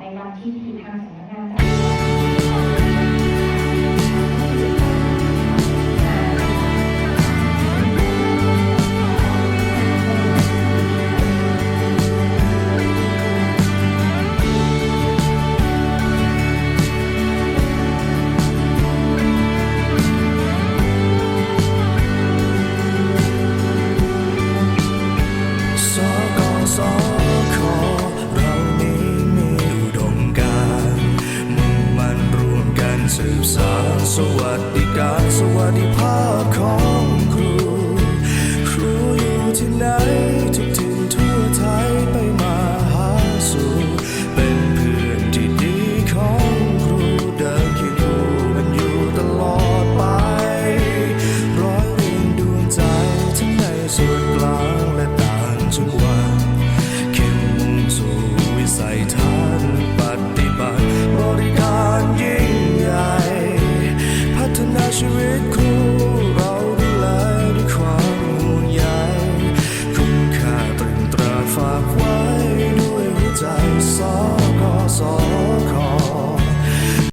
ในวันที่ทางสำนักงาน สืบสารสวัสดิการสวัสดิภาพ Picture it cool.